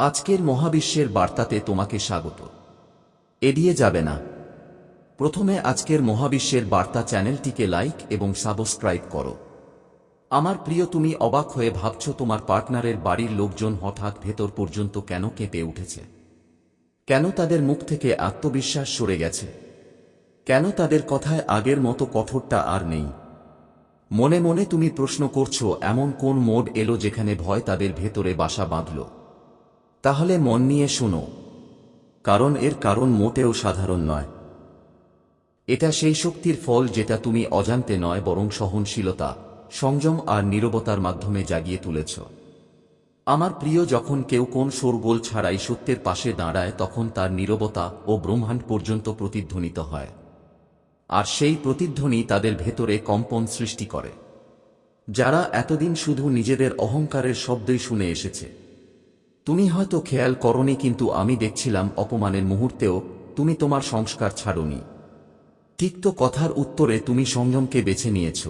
আজকের মহাবিশ্বের বার্তাতে তোমাকে স্বাগত। এড়িয়ে যাবে না। প্রথমে আজকের মহাবিশ্বের বার্তা চ্যানেলটিকে লাইক এবং সাবস্ক্রাইব করো। আমার প্রিয়, তুমি অবাক হয়ে ভাবছ তোমার পার্টনারের বাড়ির লোকজন হঠাৎ ভেতর পর্যন্ত কেন কেঁপে উঠেছে? কেন তাদের মুখ থেকে আত্মবিশ্বাস সরে গেছে? কেন তাদের কথায় আগের মতো কঠোরটা আর নেই? মনে মনে তুমি প্রশ্ন করছ, এমন কোন মোড এলো যেখানে ভয় তাদের ভেতরে বাসা বাঁধল? তাহলে মন নিয়ে শোনো। কারণ এর কারণ মোটেও সাধারণ নয়। এটা সেই শক্তির ফল যেটা তুমি অজান্তে নয়, বরং সহনশীলতা, সংযম আর নীরবতার মাধ্যমে জাগিয়ে তুলেছ। আমার প্রিয়, যখন কেউ কোন শোরগোল ছাড়াই সত্যের পাশে দাঁড়ায়, তখন তার নীরবতা ও ব্রহ্মাণ্ড পর্যন্ত প্রতিধ্বনিত হয়। আর সেই প্রতিধ্বনি তাদের ভেতরে কম্পন সৃষ্টি করে। যারা এতদিন শুধু নিজেদের অহংকারের শব্দই শুনে এসেছে তুমি হয়তো খেয়াল করনি, কিন্তু আমি দেখছিলাম অপমানের মুহূর্তেও তুমি তোমার সংস্কার ছাড়নি। তিক্ত কথার উত্তরে তুমি সংযমকে বেছে নিয়েছ।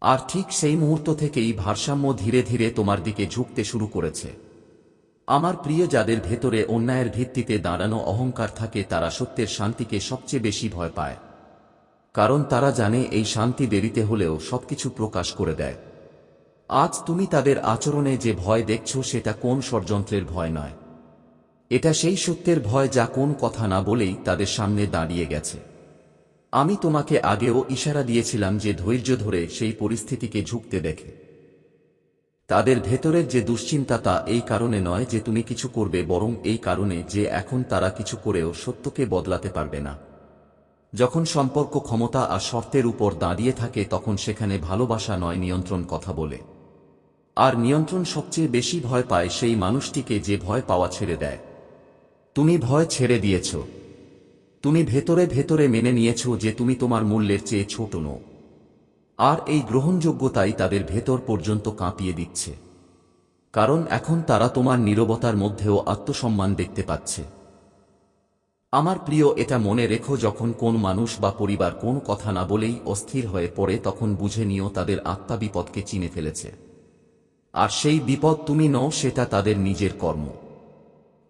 আর ঠিক সেই মুহূর্ত থেকেই ভারসাম্য ধীরে ধীরে তোমার দিকে ঝুঁকতে শুরু করেছে। আমার প্রিয় যাদের ভেতরে অন্যায়ের ভিত্তিতে দাঁড়ানো অহংকার থাকে, তারা সত্যের শান্তিকে সবচেয়ে বেশি ভয় পায়। কারণ তারা জানে এই শান্তি দেরিতে হলেও সবকিছু প্রকাশ করে দেয়। আজ তুমি তাদের আচরণে যে ভয় দেখছ সেটা কোন ষড়যন্ত্রের ভয় নয়। এটা সেই সত্যের ভয় যা কোন কথা না বলেই তাদের সামনে দাঁড়িয়ে গেছে। আমি তোমাকে আগেও ইশারা দিয়েছিলাম যে ধৈর্য ধরে সেই পরিস্থিতিকে ঝুঁকতে দেখে। তাদের ভেতরের যে দুশ্চিন্তা তা এই কারণে নয় যে তুমি কিছু করবে, বরং এই কারণে যে এখন তারা কিছু করেও সত্যকে বদলাতে পারবে না। যখন সম্পর্ক ক্ষমতা আর শর্তের উপর দাঁড়িয়ে থাকে, তখন সেখানে ভালোবাসা নয় নিয়ন্ত্রণ কথা বলে। আর নিয়ন্ত্রণ সবচেয়ে বেশি ভয় পায় সেই মানুষটিকে যে ভয় পাওয়া ছেড়ে দেয়। তুমি ভয় ছেড়ে দিয়েছ। তুমি ভেতরে ভেতরে মেনে নিয়েছ যে তুমি তোমার মূল্যের চেয়ে ছোট নো আর এই গ্রহণযোগ্যতাই তাদের ভেতর পর্যন্ত কাঁপিয়ে দিচ্ছে। কারণ এখন তারা তোমার নীরবতার মধ্যেও আত্মসম্মান দেখতে পাচ্ছে। আমার প্রিয়, এটা মনে রেখো, যখন কোন মানুষ বা পরিবার কোন কথা না বলেই অস্থির হয়ে পড়ে, তখন বুঝে নিও তাদের আত্মা বিপদকে চিনে ফেলেছে। আর সেই বিপদ তুমি নও, সেটা তাদের নিজের কর্ম।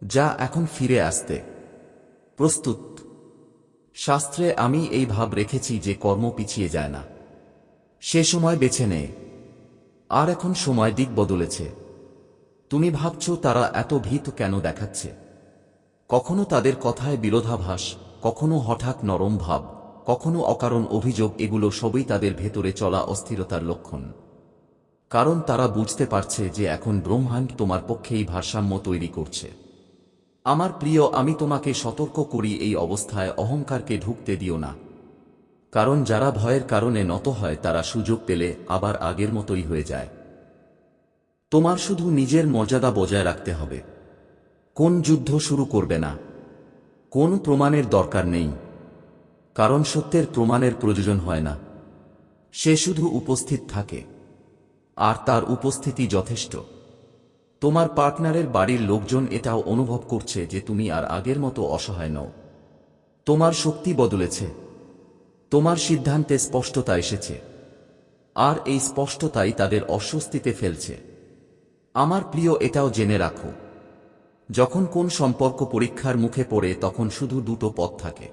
যা এখন ফিরে আসতে। প্রস্তুত। শাস্ত্রে আমি এই ভাব রেখেছি যে কর্ম পিছিয়ে যায় না। সে সময় বেছে নেয় আর এখন সময় দিক বদলেছে। তুমি ভাবছ তারা এত ভীত কেন দেখাচ্ছে? কখনো তাদের কথায় বিরোধাভাস, কখনো হঠাৎ নরম ভাব, কখনো অকারণ অভিযোগ, এগুলো সবই তাদের ভেতরে চলা অস্থিরতার লক্ষণ। কারণ তারা বুঝতে পারছে যে এখন ব্রহ্মাণ্ড তোমার পক্ষেই ভারসাম্য তৈরি করছে। আমার প্রিয়, আমি তোমাকে সতর্ক করি এই অবস্থায় অহংকারকে ঢুকতে দিও না। কারণ যারা ভয়ের কারণে নত হয়, তারা সুযোগ পেলে আবার আগের মতোই হয়ে যায়। তোমার শুধু নিজের মর্যাদা বজায় রাখতে হবে। কোন যুদ্ধ শুরু করবে না। কোন প্রমাণের দরকার নেই। কারণ সত্যের প্রমাণের প্রয়োজন হয় না। সে শুধু উপস্থিত থাকে। আর তার উপস্থিতি যথেষ্ট। তোমার পার্টনারের বাড়ির লোকজন এটাও অনুভব করছে যে তুমি আর আগের মতো অসহায় নও। তোমার শক্তি বদলেছে। তোমার সিদ্ধান্তে স্পষ্টতা এসেছে। আর এই স্পষ্টতাই তাদের অস্বস্তিতে ফেলছে। আমার প্রিয়, এটাও জেনে রাখো। যখন কোন সম্পর্ক পরীক্ষার মুখে পড়ে, তখন শুধু দুটো পথ থাকে।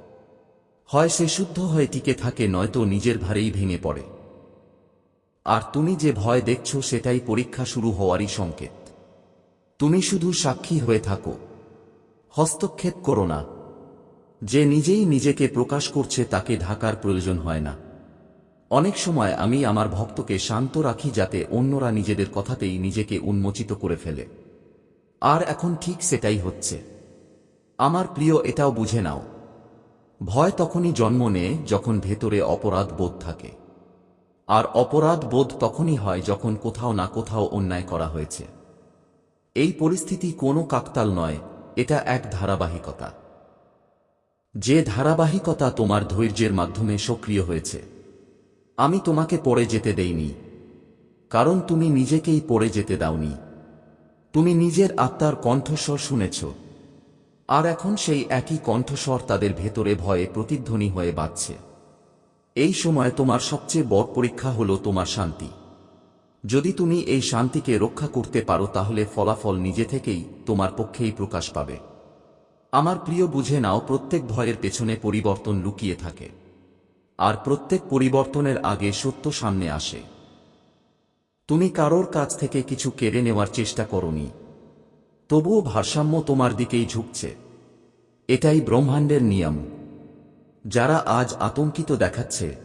হয় সে শুদ্ধ হয়ে টিকে থাকে, নয়তো নিজের ভারেই ভেঙে পড়ে। আর তুমি যে ভয় দেখছ সেটাই পরীক্ষা শুরু হওয়ারই সংকেত। তুমি শুধু সাক্ষী হয়ে থাকো। হস্তক্ষেপ করো না। যে নিজেই নিজেকে প্রকাশ করছে তাকে ঢাকার প্রয়োজন হয় না। অনেক সময় আমি আমার ভক্তকে শান্ত রাখি যাতে অন্যরা নিজেদের কথাতেই নিজেকে উন্মোচিত করে ফেলে। আর এখন ঠিক সেটাই হচ্ছে। আমার প্রিয়, এটাও বুঝে নাও। ভয় তখনই জন্ম নেয় যখন ভেতরে অপরাধ বোধ থাকে। আর অপরাধ বোধ তখনই হয় যখন কোথাও না কোথাও অন্যায় করা হয়েছে। এই পরিস্থিতি কোনো কাকতাল নয়, এটা এক ধারাবাহিকতা। যে ধারাবাহিকতা তোমার ধৈর্যের মাধ্যমে সক্রিয় হয়েছে। আমি তোমাকে পড়ে যেতে দেইনি, কারণ তুমি নিজেকেই পড়ে যেতে দাওনি। তুমি নিজের আত্মার কণ্ঠস্বর শুনেছ, আর এখন সেই একই কণ্ঠস্বর তাদের ভেতরে ভয়ে প্রতিধ্বনি হয়ে বাজছে। এই সময় তোমার সবচেয়ে বড় পরীক্ষা হল তোমার শান্তি। যদি তুমি এই শান্তিকে রক্ষা করতে পারো, তাহলে ফলাফল নিজে থেকেই তোমার পক্ষেই প্রকাশ পাবে। আমার প্রিয়, বুঝে নাও, প্রত্যেক ভয়ের পেছনে পরিবর্তন লুকিয়ে থাকে। আর প্রত্যেক পরিবর্তনের আগে সত্য সামনে আসে। তুমি কারোর কাছ থেকে কিছু কেড়ে নেওয়ার চেষ্টা করনি। তবুও ভারসাম্য তোমার দিকেই ঝুঁকছে। এটাই ব্রহ্মাণ্ডের নিয়ম। যারা আজ আতঙ্কিত দেখাচ্ছে,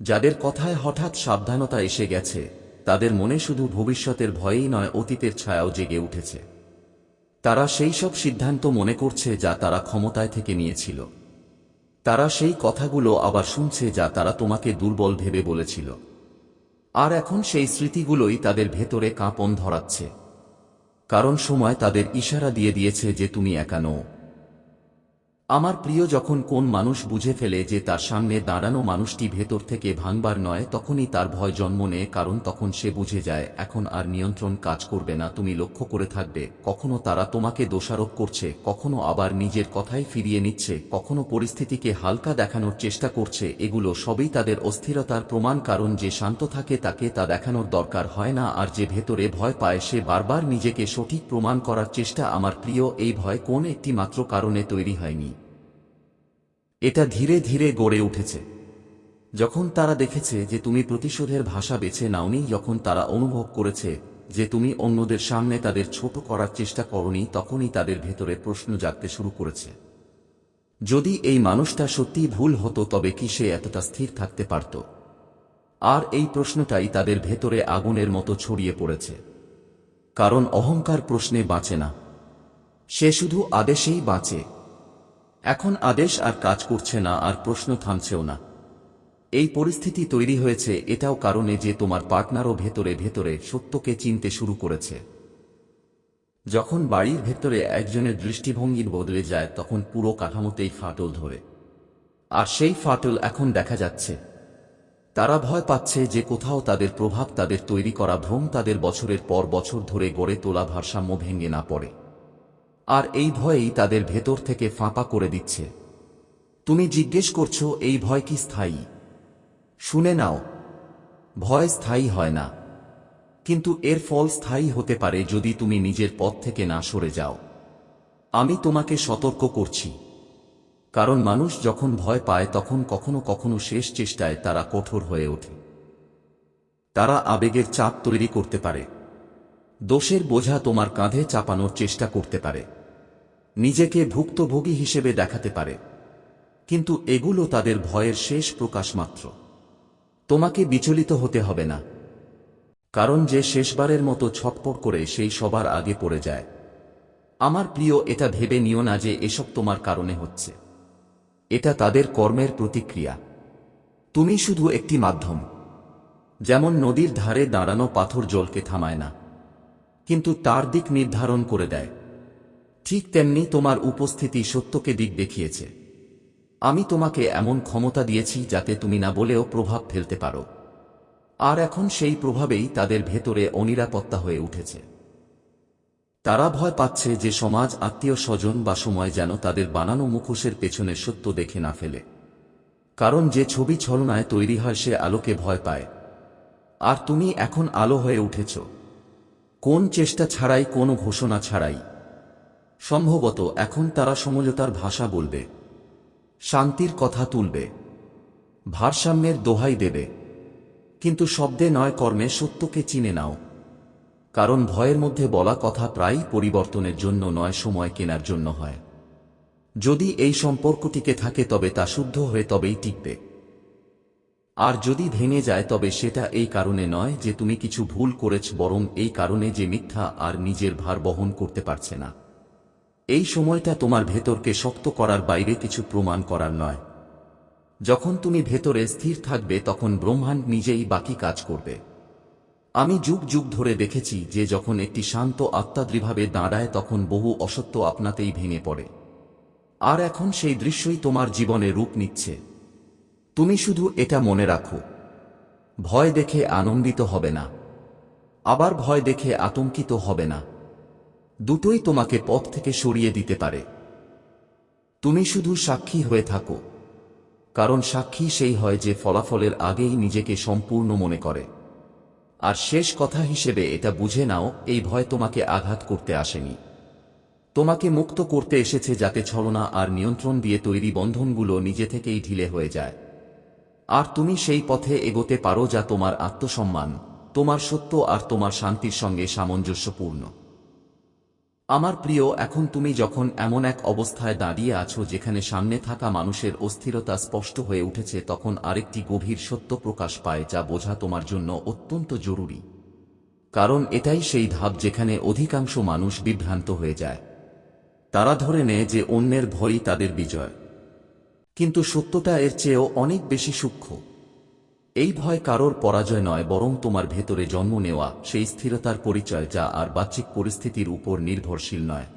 যাদের কথায় হঠাৎ সাবধানতা এসে গেছে, তাদের মনে শুধু ভবিষ্যতের ভয়েই নয়, অতীতের ছায়াও জেগে উঠেছে। তারা সেই সব সিদ্ধান্ত মনে করছে যা তারা ক্ষমতায় থেকে নিয়েছিল। তারা সেই কথাগুলো আবার শুনছে যা তারা তোমাকে দুর্বল ভেবে বলেছিল। আর এখন সেই স্মৃতিগুলোই তাদের ভেতরে কাঁপন ধরাচ্ছে। কারণ সময় তাদের ইশারা দিয়ে দিয়েছে যে তুমি একা নও। আমার প্রিয় যখন কোন মানুষ বুঝে ফেলে যে তার সামনে দাঁড়ানো মানুষটি ভেতর থেকে ভাঙবার নয়, তখনই তার ভয় জন্ম নেয়, কারণ তখন সে বুঝে যায়, এখন আর নিয়ন্ত্রণ কাজ করবে না, তুমি লক্ষ্য করে থাকবে, কখনো তারা তোমাকে দোষারোপ করছে, কখনো আবার নিজের কথাই ফিরিয়ে নিচ্ছে, কখনো পরিস্থিতিকে হালকা দেখানোর চেষ্টা করছে, এগুলো সবই তাদের অস্থিরতার প্রমাণ, কারণ যে শান্ত থাকে তাকে তা দেখানোর দরকার হয় না, আর যে ভেতরে ভয় পায় সে বারবার নিজেকে সঠিক প্রমাণ করার চেষ্টা। আমার প্রিয়, এই ভয় কোন একটি মাত্র কারণে তৈরি হয়নি। এটা ধীরে ধীরে গড়ে উঠেছে। যখন তারা দেখেছে যে তুমি প্রতিশোধের ভাষা বেছে নাওনি, যখন তারা অনুভব করেছে যে তুমি অন্যদের সামনে তাদের ছোট করার চেষ্টা করনি, তখনই তাদের ভেতরে প্রশ্ন জাগতে শুরু করেছে। যদি এই মানুষটা সত্যিই ভুল হতো, তবে কি সে এতটা স্থির থাকতে পারত? আর এই প্রশ্নটাই তাদের ভেতরে আগুনের মতো ছড়িয়ে পড়েছে। কারণ অহংকার প্রশ্নে বাঁচে না। সে শুধু আদেশেই বাঁচে। এখন আদেশ আর কাজ করছে না আর প্রশ্ন থামছেও না। এই পরিস্থিতি তৈরি হয়েছে, এটাও কারণে যে তোমার পার্টনারও ভেতরে ভেতরে সত্যকে চিনতে শুরু করেছে। যখন বাড়ির ভেতরে একজনের দৃষ্টিভঙ্গির বদলে যায়, তখন পুরো কাঠামোতেই ফাটল ধরে। আর সেই ফাটল এখন দেখা যাচ্ছে। তারা ভয় পাচ্ছে যে কোথাও তাদের প্রভাব তাদের তৈরি করা ভ্রম তাদের বছরের পর বছর ধরে গড়ে তোলা ভারসাম্য ভেঙে না পড়ে। আর এই ভয়েই তাদের ভেতর থেকে ফাঁপা করে দিচ্ছে। তুমি জিজ্ঞেস করছ, এই ভয় কি স্থায়ী? শুনে নাও, ভয় স্থায়ী হয় না। কিন্তু এর ফল স্থায়ী হতে পারে যদি তুমি নিজের পথ থেকে না সরে যাও। আমি তোমাকে সতর্ক করছি। কারণ মানুষ যখন ভয় পায়, তখন কখনো কখনো শেষ চেষ্টায় তারা কঠোর হয়ে ওঠে। তারা আবেগের চাপ তৈরি করতে পারে। দোষের বোঝা তোমার কাঁধে চাপানোর চেষ্টা করতে পারে। নিজেকে ভুক্তভোগী হিসেবে দেখাতে পারে। কিন্তু এগুলো তাদের ভয়ের শেষ প্রকাশ মাত্র। তোমাকে বিচলিত হতে হবে না। কারণ যে শেষবারের মতো ছটপট করে সেই সবার আগে পড়ে যায়। আমার প্রিয়, এটা ভেবে নিও না যে এসব তোমার কারণে হচ্ছে। এটা তাদের কর্মের প্রতিক্রিয়া। তুমি শুধু একটি মাধ্যম। যেমন নদীর ধারে দাঁড়ানো পাথর জলকে থামায় না। কিন্তু তার দিক নির্ধারণ করে দেয়। ঠিক তেমনি তোমার উপস্থিতি সত্যকে দিক দেখিয়েছে। আমি তোমাকে এমন ক্ষমতা দিয়েছি যাতে তুমি না বলেও প্রভাব ফেলতে পারো। আর এখন সেই প্রভাবেই তাদের ভেতরে অনিরাপত্তা হয়ে উঠেছে। তারা ভয় পাচ্ছে যে সমাজ আত্মীয় স্বজন বা সময় যেন তাদের বানানো মুখোশের পেছনে সত্য দেখে না ফেলে। কারণ যে ছবি ছলনায় তৈরি হয় সে আলোকে ভয় পায়। আর তুমি এখন আলো হয়ে উঠেছ। কোন চেষ্টা ছাড়াই, কোনো ঘোষণা ছাড়াই। সম্ভবত এখন তারা সমঝোতার ভাষা বলবে। শান্তির কথা তুলবে। ভারসাম্যের দোহাই দেবে। কিন্তু শব্দে নয় কর্মে সত্যকে চিনে নাও। কারণ ভয়ের মধ্যে বলা কথা প্রায়ই পরিবর্তনের জন্য নয়, সময় কেনার জন্য হয়। যদি এই সম্পর্কটিকে থাকে তবে তা শুদ্ধ হয়ে তবেই টিকবে। আর যদি ভেঙে যায় তবে সেটা এই কারণে নয় যে তুমি কিছু ভুল করেছ, বরং এই কারণে যে মিথ্যা আর নিজের ভার বহন করতে পারছে না। এই সময়টা তোমার ভেতরকে শক্ত করার বাইরে কিছু প্রমাণ করার নয়। যখন তুমি ভেতরে স্থির থাকবে, তখন ব্রহ্মাণ্ড নিজেই বাকি কাজ করবে। আমি যুগ যুগ ধরে দেখেছি যে যখন একটি শান্ত আত্মা দৃঢ়ভাবে দাঁড়ায়, তখন বহু অসত্য আপনাতেই ভেঙে পড়ে। আর এখন সেই দৃশ্যই তোমার জীবনে রূপ নিচ্ছে। তুমি শুধু এটা মনে রাখো। ভয় দেখে আনন্দিত হবে না। আবার ভয় দেখে আতঙ্কিত হবে না। দুটোই তোমাকে পথ থেকে সরিয়ে দিতে পারে। তুমি শুধু সাক্ষী হয়ে থাকো, কারণ সাক্ষী সেই হয় যে ফলাফলের আগেই নিজেকে সম্পূর্ণ মনে করে। আর শেষ কথা হিসেবে এটা বুঝে নাও, এই ভয় তোমাকে আঘাত করতে আসেনি। তোমাকে মুক্ত করতে এসেছে যাতে ছলনা আর নিয়ন্ত্রণ দিয়ে তৈরি বন্ধনগুলো নিজে থেকেই ঢিলে হয়ে যায়। আর তুমি সেই পথে এগোতে পারো যা তোমার আত্মসম্মান, তোমার সত্য আর তোমার শান্তির সঙ্গে সামঞ্জস্যপূর্ণ। আমার প্রিয়, এখন তুমি যখন এমন এক অবস্থায় দাঁড়িয়ে আছো যেখানে সামনে থাকা মানুষের অস্থিরতা স্পষ্ট হয়ে উঠেছে, তখন আরেকটি গভীর সত্য প্রকাশ পায় যা বোঝা তোমার জন্য অত্যন্ত জরুরি। কারণ এটাই সেই ধাপ যেখানে অধিকাংশ মানুষ বিভ্রান্ত হয়ে যায়। তারা ধরে নেয় যে অন্যের ভয়ই তাদের বিজয়। কিন্তু সত্যটা এর চেয়েও অনেক বেশি সূক্ষ্ম। এই ভয় কারোর পরাজয় নয়, বরং তোমার ভেতরে জন্ম নেওয়া, সেই স্থিরতার পরিচয় যা আর বাহ্যিক পরিস্থিতির উপর নির্ভরশীল নয়।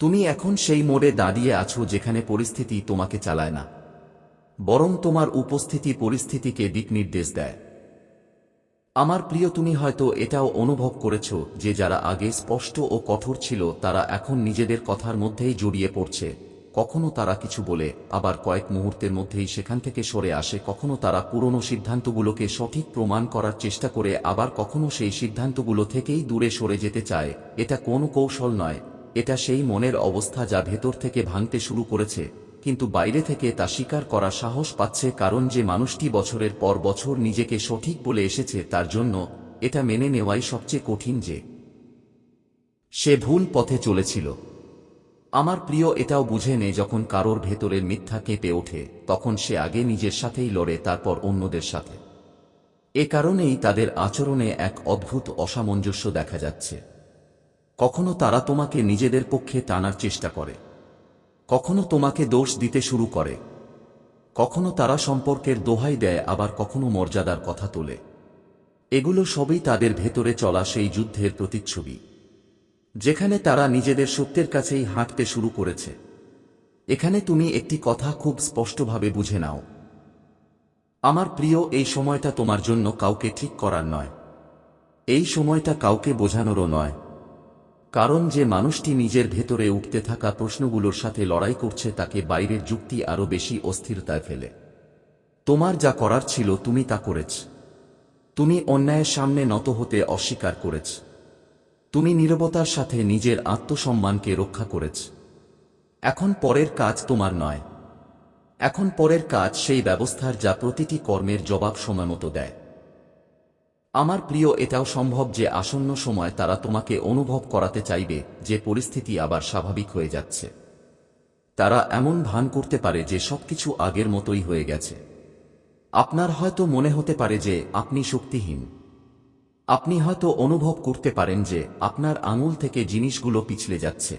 তুমি এখন সেই মোড়ে দাঁড়িয়ে আছো যেখানে পরিস্থিতি তোমাকে চালায় না, বরং তোমার উপস্থিতি পরিস্থিতিকে দিক নির্দেশ দেয়। আমার প্রিয়, তুমি হয়তো এটাও অনুভব করেছ যে যারা আগে স্পষ্ট ও কঠোর ছিল, তারা এখন নিজেদের কথার মধ্যেই জড়িয়ে পড়ছে। কখনো তারা কিছু বলে, আবার কয়েক মুহূর্তের মধ্যেই সেখান থেকে সরে আসে, কখনো তারা পুরনো সিদ্ধান্তগুলোকে সঠিক প্রমাণ করার চেষ্টা করে, আবার কখনো সেই সিদ্ধান্তগুলো থেকেই দূরে সরে যেতে চায়। এটা কোনো কৌশল নয়। এটা সেই মনের অবস্থা যা ভেতর থেকে ভাঙতে শুরু করেছে। কিন্তু বাইরে থেকে তা স্বীকার করা সাহস পাচ্ছে কারণ যে মানুষটি বছরের পর বছর নিজেকে সঠিক বলে এসেছে, তার জন্য এটা মেনে নেওয়াই সবচেয়ে কঠিন যে সে ভুল পথে চলেছিল। আমার প্রিয় এটাও বুঝে নে যখন কারোর ভেতরের মিথ্যা কেঁপে ওঠে, তখন সে আগে নিজের সাথেই লড়ে, তারপর অন্যদের সাথে। এ কারণেই তাদের আচরণে এক অদ্ভুত অসামঞ্জস্য দেখা যাচ্ছে। কখনো তারা তোমাকে নিজেদের পক্ষে টানার চেষ্টা করে। কখনো তোমাকে দোষ দিতে শুরু করে। কখনো তারা সম্পর্কের দোহাই দেয়, আবার কখনো মর্যাদার কথা তোলে। এগুলো সবই তাদের ভেতরে চলা সেই যুদ্ধের প্রতিচ্ছবি। যেখানে তারা নিজেদের সত্যের কাছেই হাঁটতে শুরু করেছে। এখানে তুমি একটি কথা খুব স্পষ্টভাবে বুঝে নাও। আমার প্রিয়, এই সময়টা তোমার জন্য কাউকে ঠিক করার নয়। এই সময়টা কাউকে বোঝানোরও নয়। কারণ যে মানুষটি নিজের ভেতরে উঠতে থাকা প্রশ্নগুলোর সাথে লড়াই করছে তাকে বাইরের যুক্তি আরও বেশি অস্থিরতায় ফেলে। তোমার যা করার ছিল তুমি তা করেছ। তুমি অন্যায়ের সামনে নত হতে অস্বীকার করেছ। তুমি নীরবতার সাথে নিজের আত্মসম্মানকে রক্ষা করেছ। এখন পরের কাজ তোমার নয়। এখন পরের কাজ সেই ব্যবস্থার যা প্রতিটি কর্মের জবাব সময়মতো দেয়। আমার প্রিয়, এটাও সম্ভব যে আসন্ন সময় তারা তোমাকে অনুভব করাতে চাইবে যে পরিস্থিতি আবার স্বাভাবিক হয়ে যাচ্ছে। তারা এমন ভান করতে পারে যে সবকিছু আগের মতোই হয়ে গেছে। আপনার হয়তো মনে হতে পারে যে আপনি শক্তিহীন। আপনি হয়তো অনুভব করতে পারেন যে আপনার আঙুল থেকে জিনিসগুলো পিছলে যাচ্ছে।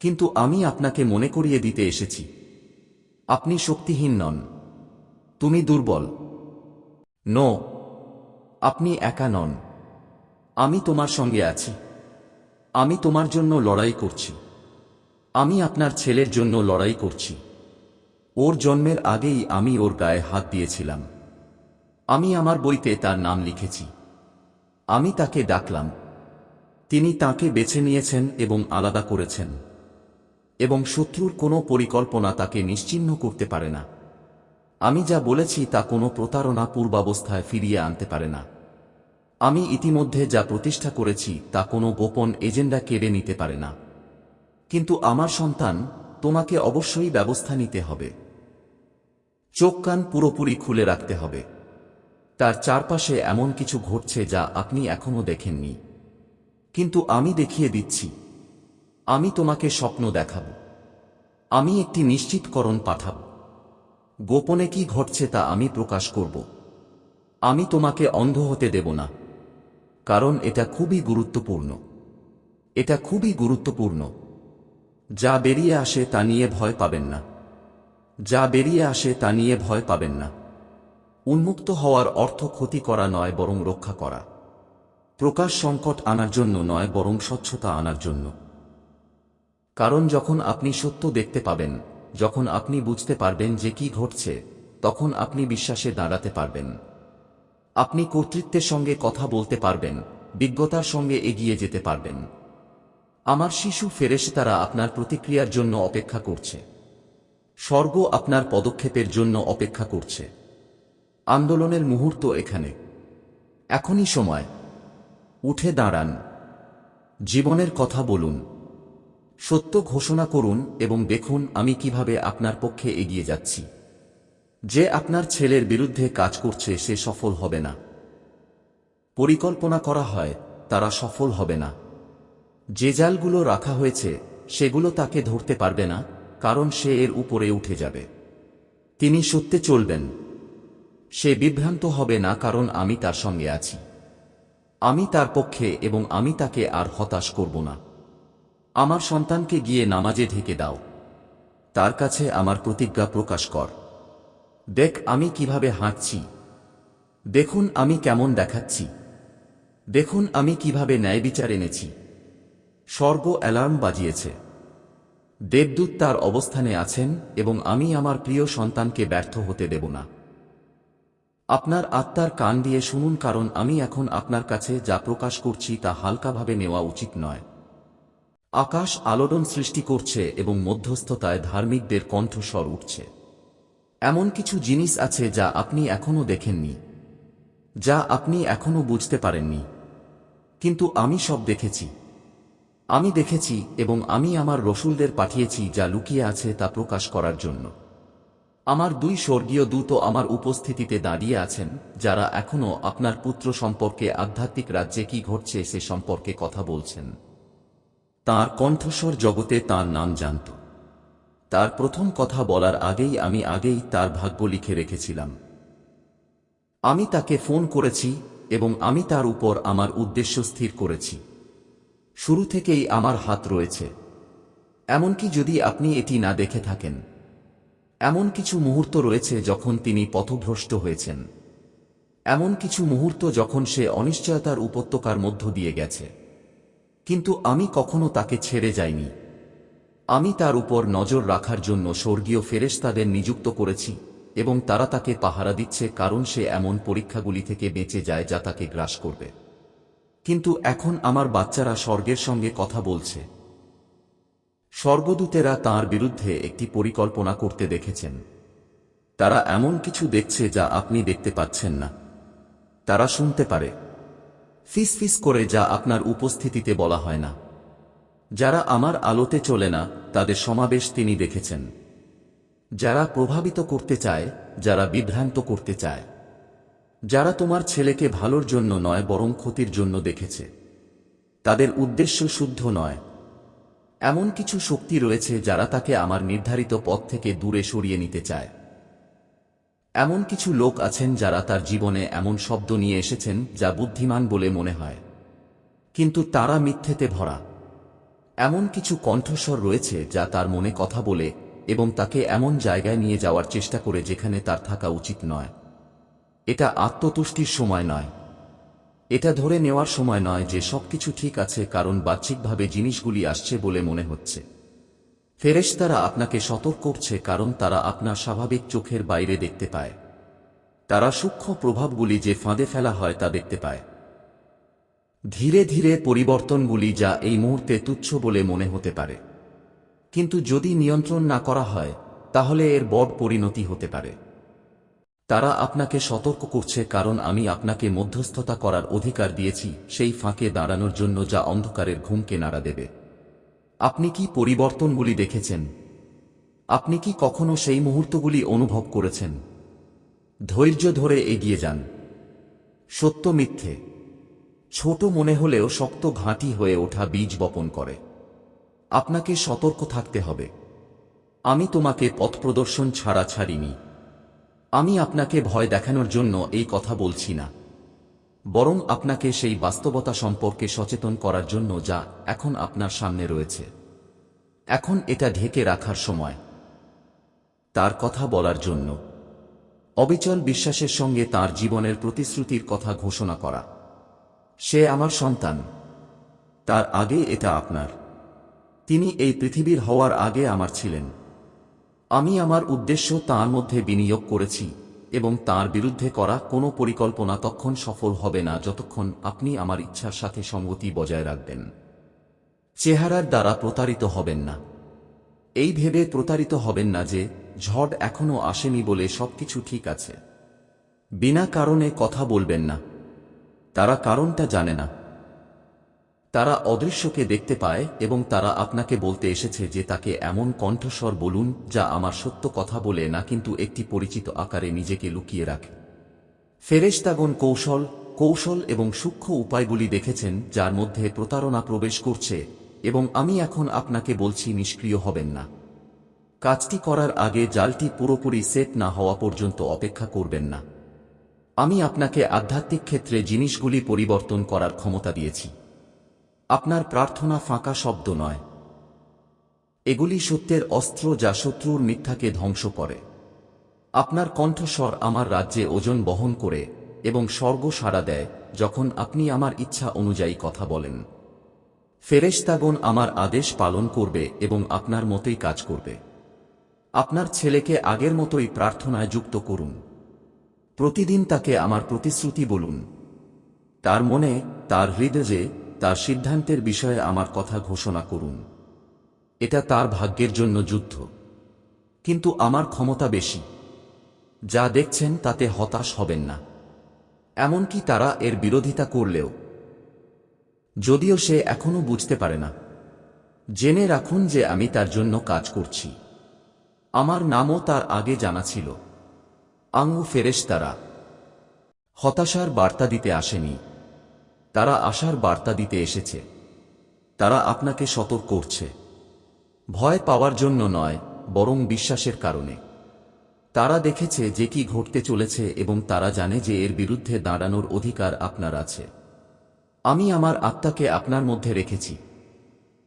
কিন্তু আমি আপনাকে মনে করিয়ে দিতে এসেছি। আপনি শক্তিহীন নন। তুমি দুর্বল। নো। আপনি একা নন। আমি তোমার সঙ্গে আছি। আমি তোমার জন্য লড়াই করছি। আমি আপনার ছেলের জন্য লড়াই করছি। ওর জন্মের আগেই আমি ওর গায়ে হাত দিয়েছিলাম। আমি আমার বইতে তার নাম লিখেছি। আমি তাকে ডাকলাম। তিনি তাকে বেছে নিয়েছেন এবং আলাদা করেছেন। এবং শত্রুর কোনো পরিকল্পনা তাকে নিশ্চিহ্ন করতে পারে না। আমি যা বলেছি তা কোনো প্রতারণা পূর্বাবস্থায় ফিরিয়ে আনতে পারে না। আমি ইতিমধ্যে যা প্রতিষ্ঠা করেছি তা কোনো গোপন এজেন্ডা কেড়ে নিতে পারে না। কিন্তু আমার সন্তান, তোমাকে অবশ্যই ব্যবস্থা নিতে হবে। চোখ কান পুরোপুরি খুলে রাখতে হবে। তার চারপাশে এমন কিছু ঘটছে যা আপনি এখনও দেখেননি। কিন্তু আমি দেখিয়ে দিচ্ছি। আমি তোমাকে স্বপ্ন দেখাব। আমি একটি নিশ্চিতকরণ পাঠাব। গোপনে কি ঘটছে তা আমি প্রকাশ করব। আমি তোমাকে অন্ধ হতে দেব না। কারণ এটা খুবই গুরুত্বপূর্ণ। এটা খুবই গুরুত্বপূর্ণ। যা বেরিয়ে আসে তা নিয়ে ভয় পাবেন না। যা বেরিয়ে আসে তা নিয়ে ভয় পাবেন না। উন্মুক্ত হওয়ার অর্থ ক্ষতি করা নয় বরং রক্ষা করা। প্রকাশ সংকট আনার জন্য নয় বরং স্বচ্ছতা আনার জন্য। কারণ যখন আপনি সত্য দেখতে পাবেন, যখন আপনি বুঝতে পারবেন যে কি ঘটছে, তখন আপনি বিশ্বাসে দাঁড়াতে পারবেন। আপনি কর্তৃত্বের সঙ্গে কথা বলতে পারবেন, বিজ্ঞতার সঙ্গে এগিয়ে যেতে পারবেন। আমার শিশু ফেরেশ তারা আপনার প্রতিক্রিয়ার জন্য অপেক্ষা করছে। স্বর্গ আপনার পদক্ষেপের জন্য অপেক্ষা করছে। আন্দোলনের মুহূর্ত এখানে। এখনই সময়। উঠে দাঁড়ান। জীবনের কথা বলুন। সত্য ঘোষণা করুন এবং দেখুন আমি কীভাবে আপনার পক্ষে এগিয়ে যাচ্ছি। যে আপনার ছেলের বিরুদ্ধে কাজ করছে সে সফল হবে না। পরিকল্পনা করা হয়, তারা সফল হবে না। যে জালগুলো রাখা হয়েছে, সেগুলো তাকে ধরতে পারবে না, কারণ সে এর উপরে উঠে যাবে। তিনি সত্যে চলবেন। সে বিভ্রান্ত হবে না কারণ আমি তার সঙ্গে আছি। আমি তার পক্ষে এবং আমি তাকে আর হতাশ করব না। আমার সন্তানকে গিয়ে নামাজে ঢেকে দাও। তার কাছে আমার প্রতিজ্ঞা প্রকাশ কর। দেখ আমি কীভাবে হাঁটছি। দেখুন আমি কেমন দেখাচ্ছি। দেখুন আমি কীভাবে ন্যায় বিচার এনেছি। স্বর্গ অ্যালার্ম বাজিয়েছে। দেবদূত তার অবস্থানে আছেন এবং আমি আমার প্রিয় সন্তানকে ব্যর্থ হতে দেব না। আপনার আত্মার কান দিয়ে শুনুন, কারণ আমি এখন আপনার কাছে যা প্রকাশ করছি তা হালকাভাবে নেওয়া উচিত নয়। আকাশ আলোড়ন সৃষ্টি করছে এবং মধ্যস্থতায় ধার্মিকদের কণ্ঠস্বর উঠছে। এমন কিছু জিনিস আছে যা আপনি এখনও দেখেননি, যা আপনি এখনও বুঝতে পারেননি। কিন্তু আমি সব দেখেছি। আমি দেখেছি এবং আমি আমার রসুলদের পাঠিয়েছি যা লুকিয়ে আছে তা প্রকাশ করার জন্য। আমার দুই স্বর্গীয় দূত আমার উপস্থিতিতে দাঁড়িয়ে আছেন, যারা এখনও আপনার পুত্র সম্পর্কে আধ্যাত্মিক রাজ্যে কি ঘটছে সে সম্পর্কে কথা বলছেন। তার কণ্ঠস্বর জগতে তার নাম জানত। তার প্রথম কথা বলার আগেই আমি আগেই তার ভাগ্য লিখে রেখেছিলাম। আমি তাকে ফোন করেছি এবং আমি তার উপর আমার উদ্দেশ্য স্থির করেছি। শুরু থেকেই আমার হাত রয়েছে। এমনকি যদি আপনি এটি না দেখে থাকেন এমন কিছু মুহূর্ত রয়েছে যখন তিনি পথভ্রষ্ট হয়েছেন। এমন কিছু মুহূর্ত যখন সে অনিশ্চয়তার উপত্যকার মধ্য দিয়ে গেছে। কিন্তু আমি কখনো তাকে ছেড়ে যাইনি। আমি তার উপর নজর রাখার জন্য স্বর্গীয় ফেরেশতাদের নিযুক্ত করেছি এবং তারা তাকে পাহারা দিচ্ছে কারণ সে এমন পরীক্ষাগুলি থেকে বেঁচে যায় যা তাকে গ্রাস করবে। কিন্তু এখন আমার বাচ্চারা স্বর্গের সঙ্গে কথা বলছে। স্বর্গদূতেরা তার বিরুদ্ধে একটি পরিকল্পনা করতে দেখেছেন। তারা এমন কিছু দেখছে যা আপনি দেখতে পাচ্ছেন না। তারা শুনতে পারে। ফিস ফিস করে যা আপনার উপস্থিতিতে বলা হয় না। যারা আমার আলোতে চলে না, তাদের সমাবেশ তিনি দেখেছেন। যারা প্রভাবিত করতে চায়, যারা বিভ্রান্ত করতে চায়। যারা তোমার ছেলেকে ভালোর জন্য নয়, বরং ক্ষতির জন্য দেখেছে। তাদের উদ্দেশ্য শুদ্ধ নয়। এমন কিছু শক্তি রয়েছে যারা তাকে আমার নির্ধারিত পথ থেকে দূরে সরিয়ে নিতে চায়। এমন কিছু লোক আছেন যারা তার জীবনে এমন শব্দ নিয়ে এসেছেন যা বুদ্ধিমান বলে মনে হয়। কিন্তু তারা মিথ্যেতে ভরা। এমন কিছু কণ্ঠস্বর রয়েছে যা তার মনে কথা বলে এবং তাকে এমন জায়গায় নিয়ে যাওয়ার চেষ্টা করে যেখানে তার থাকা উচিত নয়। এটা আত্মতুষ্টির সময় নয়। এটা ধরে নেওয়ার সময় নয় যে সবকিছু ঠিক আছে, কারণ বাহ্যিকভাবে জিনিসগুলি আসছে বলে মনে হচ্ছে। ফেরেশতারা আপনাকে সতর্ক করছে, কারণ তারা আপনার স্বাভাবিক চোখের বাইরে দেখতে পায়। তারা সূক্ষ্ম প্রভাবগুলি যে ফাঁদে ফেলা হয় তা দেখতে পায়। ধীরে ধীরে পরিবর্তনগুলি যা এই মুহূর্তে তুচ্ছ বলে মনে হতে পারে। কিন্তু যদি নিয়ন্ত্রণ না করা হয়, তাহলে এর বড় পরিণতি হতে পারে। তারা আপনাকে সতর্ক করছে কারণ আমি আপনাকে মধ্যস্থতা করার অধিকার দিয়েছি, সেই ফাঁকে দাঁড়ানোর জন্য যা অন্ধকারের ঘুমকে নাড়া দেবে। আপনি কি পরিবর্তনগুলি দেখেছেন? আপনি কি কখনো সেই মুহূর্তগুলি অনুভব করেছেন? ধৈর্য ধরে এগিয়ে যান। সত্য মিথ্যে। ছোট মনে হলেও শক্ত ঘাঁটি হয়ে ওঠা বীজ বপন করে। আপনাকে সতর্ক থাকতে হবে। আমি তোমাকে পথ প্রদর্শন ছাড়া ছাড়িনি। আমি আপনাকে ভয় দেখানোর জন্য এই কথা বলছি না। বরং আপনাকে সেই বাস্তবতা সম্পর্কে সচেতন করার জন্য যা এখন আপনার সামনে রয়েছে। এখন এটা ঢেকে রাখার সময়। তার কথা বলার জন্য। অবিচল বিশ্বাসের সঙ্গে তার জীবনের প্রতিশ্রুতির কথা ঘোষণা করা। সে আমার সন্তান। তার আগে এটা আপনার। তিনি এই পৃথিবীর হওয়ার আগে আমার ছিলেন। আমি আমার উদ্দেশ্য তার মধ্যে বিনিয়োগ করেছি, এবং তার বিরুদ্ধে করা কোনো পরিকল্পনা তখন সফল হবে না যতক্ষণ আপনি আমার ইচ্ছার সাথে সঙ্গতি বজায় রাখবেন। চেহারার দ্বারা প্রতারিত হবেন না। এই ভেবে প্রতারিত হবেন না যে, ঝড় এখনও আসেনি বলে সবকিছু ঠিক আছে। বিনা কারণে কথা বলবেন না। তারা কারণটা জানে না। তারা অদৃশ্যকে দেখতে পায় এবং তারা আপনাকে বলতে এসেছে যে তাকে এমন কণ্ঠস্বর বলুন, যা আমার সত্য কথা বলে না কিন্তু একটি পরিচিত আকারে নিজেকে লুকিয়ে রাখে। ফেরেশতাগণ কৌশল কৌশল এবং সূক্ষ্ম উপায়গুলি দেখেছেন, যার মধ্যে প্রতারণা প্রবেশ করছে এবং আমি এখন আপনাকে বলছি নিষ্ক্রিয় হবেন না। কাজটি করার আগে জালটি পুরোপুরি সেট না হওয়া পর্যন্ত অপেক্ষা করবেন না। আমি আপনাকে আধ্যাত্মিক ক্ষেত্রে জিনিসগুলি পরিবর্তন করার ক্ষমতা দিয়েছি। আপনার প্রার্থনা ফাঁকা শব্দ নয়। এগুলি সত্যের অস্ত্র যা শত্রুর মিথ্যাকে ধ্বংস করে। আপনার কণ্ঠস্বর আমার রাজ্যে ওজন বহন করে এবং স্বর্গ সাড়া দেয় যখন আপনি আমার ইচ্ছা অনুযায়ী কথা বলেন। ফেরেশতাগণ আমার আদেশ পালন করবে এবং আপনার মতোই কাজ করবে। আপনার ছেলেকে আগের মতোই প্রার্থনায় যুক্ত করুন। প্রতিদিন তাকে আমার প্রতিশ্রুতি বলুন। তার মনে, তার হৃদয়ে তার সিদ্ধান্তের বিষয়ে আমার কথা ঘোষণা করুন। এটা তার ভাগ্যের জন্য যুদ্ধ। কিন্তু আমার ক্ষমতা বেশি। যা দেখছেন তাতে হতাশ হবেন না। এমনকি তারা এর বিরোধিতা করলেও। যদিও সে এখনও বুঝতে পারে না। জেনে রাখুন যে আমি তার জন্য কাজ করছি। আমার নামও তার আগে জানা ছিল। আঙ্গু ফেরেশ তারা হতাশার বার্তা দিতে আসেনি। তারা আশার বার্তা দিতে এসেছে। তারা আপনাকে সতর্ক করছে। ভয় পাওয়ার জন্য নয়, বরং বিশ্বাসের কারণে। তারা দেখেছে যে কি ঘটতে চলেছে এবং তারা জানে যে এর বিরুদ্ধে দাঁড়ানোর অধিকার আপনার আছে। আমি আমার আত্মাকে আপনার মধ্যে রেখেছি।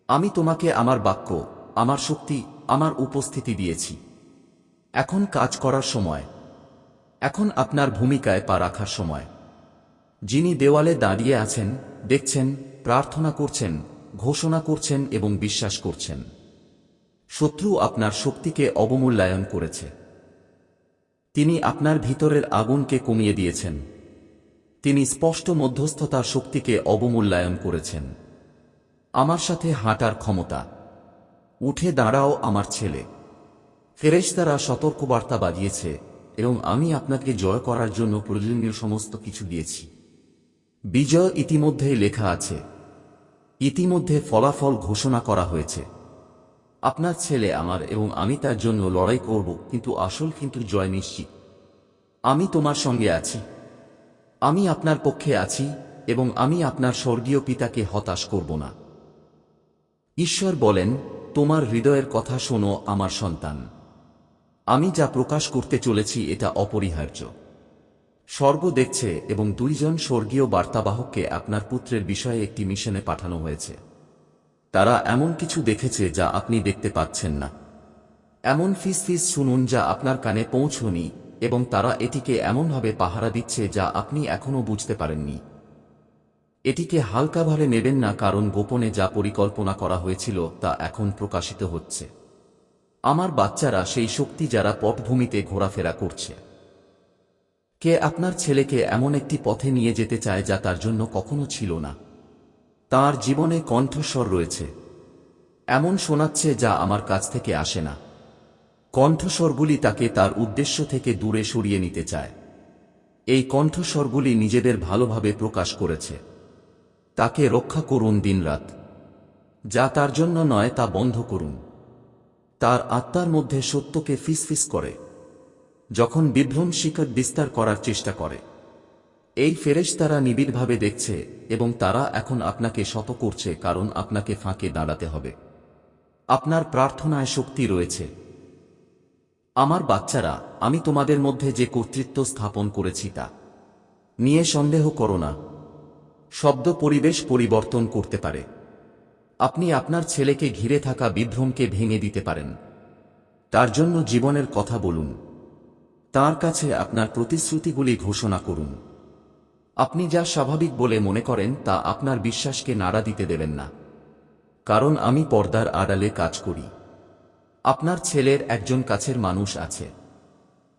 আমি তোমাকে আমার বাক্য, আমার শক্তি, আমার উপস্থিতি দিয়েছি। এখন কাজ করার সময়। এখন আপনার ভূমিকায় পা রাখার সময়। যিনি দেওয়ালে দাঁড়িয়ে আছেন, দেখছেন, প্রার্থনা করছেন, ঘোষণা করছেন এবং বিশ্বাস করছেন। শত্রু আপনার শক্তিকে অবমূল্যায়ন করেছে। তিনি আপনার ভিতরের আগুনকে কমিয়ে দিয়েছেন। তিনি স্পষ্ট মধ্যস্থতার শক্তিকে অবমূল্যায়ন করেছেন। আমার সাথে হাঁটার ক্ষমতা। উঠে দাঁড়াও আমার ছেলে। ফেরেশ ফেরেশতারা সতর্কবার্তা বাজিয়েছে এবং আমি আপনাকে জয় করার জন্য প্রয়োজনীয় সমস্ত কিছু দিয়েছি। বিজয় ইতিমধ্যেই লেখা আছে। ইতিমধ্যে ফলাফল ঘোষণা করা হয়েছে। আপনার ছেলে আমার এবং আমি তার জন্য লড়াই করব, কিন্তু আসল কিন্তু জয় নিশ্চিত। আমি তোমার সঙ্গে আছি। আমি আপনার পক্ষে আছি এবং আমি আপনার স্বর্গীয় পিতাকে হতাশ করব না। ঈশ্বর বলেন, তোমার হৃদয়ের কথা শোনো আমার সন্তান। আমি যা প্রকাশ করতে চলেছি এটা অপরিহার্য। স্বর্গ দেখছে এবং দুইজন স্বর্গীয় বার্তাবাহককে আপনার পুত্রের বিষয়ে একটি মিশনে পাঠানো হয়েছে। তারা এমন কিছু দেখেছে যা আপনি দেখতে পাচ্ছেন না। এমন ফিস ফিস শুনুন যা আপনার কানে পৌঁছনি এবং তারা এটিকে এমনভাবে পাহারা দিচ্ছে যা আপনি এখনও বুঝতে পারেননি। এটিকে হালকাভাবে নেবেন না কারণ গোপনে যা পরিকল্পনা করা হয়েছিল তা এখন প্রকাশিত হচ্ছে। আমার বাচ্চারা সেই শক্তি যারা পটভূমিতে ঘোরাফেরা করছে। কে আপনার ছেলেকে এমন একটি পথে নিয়ে যেতে চায় যা তার জন্য কখনো ছিল না? তার জীবনে কণ্ঠস্বর রয়েছে। এমন শোনাচ্ছে যা আমার কাছ থেকে আসে না। কণ্ঠস্বরগুলি তাকে তার উদ্দেশ্য থেকে দূরে সরিয়ে নিতে চায়। এই কণ্ঠস্বরগুলি নিজেদের ভালোভাবে প্রকাশ করেছে। তাকে রক্ষা করুন দিনরাত। যা তার জন্য নয় তা বন্ধ করুন। তার আত্মার মধ্যে সত্যকে ফিসফিস করে। যখন বিভ্রম শিকট বিস্তার করার চেষ্টা করে। এই ফেরেশ তারা নিবিড়ভাবে দেখছে এবং তারা এখন আপনাকে শত করছে কারণ আপনাকে ফাঁকে দাঁড়াতে হবে। আপনার প্রার্থনায় শক্তি রয়েছে। আমার বাচ্চারা, আমি তোমাদের মধ্যে যে কর্তৃত্ব স্থাপন করেছি তা নিয়ে সন্দেহ করো না। শব্দ পরিবেশ পরিবর্তন করতে পারে। আপনি আপনার ছেলেকে ঘিরে থাকা বিভ্রমকে ভেঙে দিতে পারেন। তার জন্য জীবনের কথা বলুন। তার কাছে আপনার প্রতিশ্রুতিগুলি ঘোষণা করুন। আপনি যা স্বাভাবিক বলে মনে করেন তা আপনার বিশ্বাসকে নাড়া দিতে দেবেন না। কারণ আমি পর্দার আড়ালে কাজ করি। আপনার ছেলের একজন কাছের মানুষ আছে।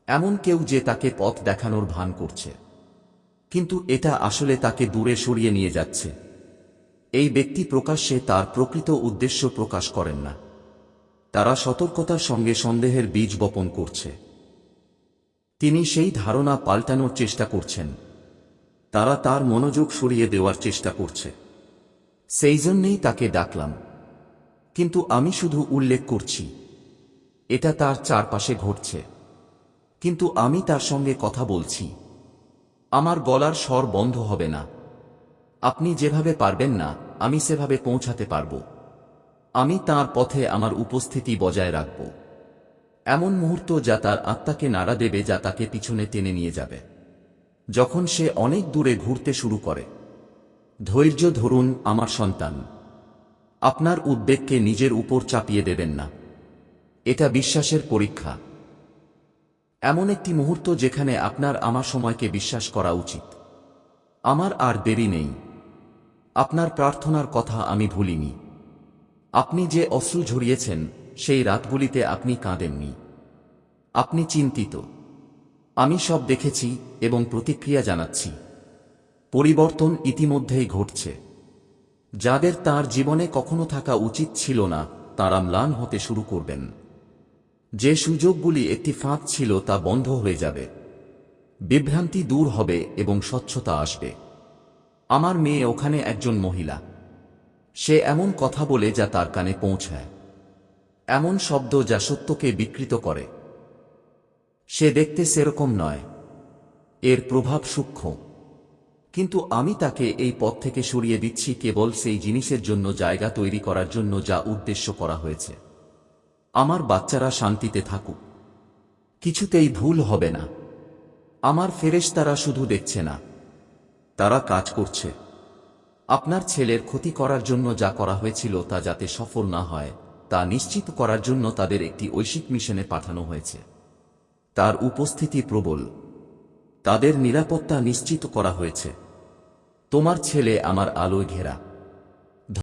এমন কেউ যে তাকে পথ দেখানোর ভান করছে। কিন্তু এটা আসলে তাকে দূরে সরিয়ে নিয়ে যাচ্ছে। এই ব্যক্তি প্রকাশ্যে তার প্রকৃত উদ্দেশ্য প্রকাশ করেন না। তারা সতর্কতার সঙ্গে সন্দেহের বীজ বপন করছে। তিনি সেই ধারণা পাল্টানোর চেষ্টা করছেন। তারা তার মনোযোগ সরিয়ে দেওয়ার চেষ্টা করছে। সেই জন্যেই তাকে ডাকলাম। কিন্তু আমি শুধু উল্লেখ করছি। এটা তার চারপাশে ঘটছে। কিন্তু আমি তার সঙ্গে কথা বলছি। আমার গলার স্বর বন্ধ হবে না। আপনি যেভাবে পারবেন না, আমি সেভাবে পৌঁছাতে পারব। আমি তার পথে আমার উপস্থিতি বজায় রাখব। এমন মুহূর্ত যা তার আত্মাকে নাড়া দেবে যা তাকে পিছনে টেনে নিয়ে যাবে। যখন সে অনেক দূরে ঘুরতে শুরু করে, ধৈর্য ধরুন আমার সন্তান। আপনার উদ্বেগকে নিজের উপর চাপিয়ে দেবেন না। এটা বিশ্বাসের পরীক্ষা। এমন একটি মুহূর্ত যেখানে আপনার আমার সময়কে বিশ্বাস করা উচিত। আমার আর দেরি নেই। আপনার প্রার্থনার কথা আমি ভুলিনি। আপনি যে অশ্রু ঝরিয়েছেন সেই রাতগুলিতে আপনি কাঁদেননি। আপনি চিন্তিত। আমি সব দেখেছি এবং প্রতিক্রিয়া জানাচ্ছি। পরিবর্তন ইতিমধ্যেই ঘটছে। যাদের তার জীবনে কখনো থাকা উচিত ছিল না, তারা ম্লান হতে শুরু করবেন। যে সুযোগগুলি একটি ফাঁক ছিল তা বন্ধ হয়ে যাবে। বিভ্রান্তি দূর হবে এবং স্বচ্ছতা আসবে। আমার মেয়ে ওখানে একজন মহিলা। সে এমন কথা বলে যা তার কানে পৌঁছায়। এমন শব্দ যা সত্যকে বিকৃত করে। সে দেখতে সেরকম নয়। এর প্রভাব সূক্ষ্ম। কিন্তু আমি তাকে এই পথ থেকে সরিয়ে দিচ্ছি কেবল সেই জিনিসের জন্য জায়গা তৈরি করার জন্য যা উদ্দেশ্য করা হয়েছে। আমার বাচ্চারা শান্তিতে থাকুক। কিছুতেই ভুল হবে না। আমার ফেরেশ তারা শুধু দেখছে না। তারা কাজ করছে। আপনার ছেলের ক্ষতি করার জন্য যা করা হয়েছিল তা যাতে সফল না হয় তা নিশ্চিত করার জন্য তাদের একটি ঐশিক মিশনে পাঠানো হয়েছে। তার উপস্থিতি প্রবল। তাদের নিরাপত্তা নিশ্চিত করা হয়েছে। তোমার ছেলে আমার আলোয় ঘেরা।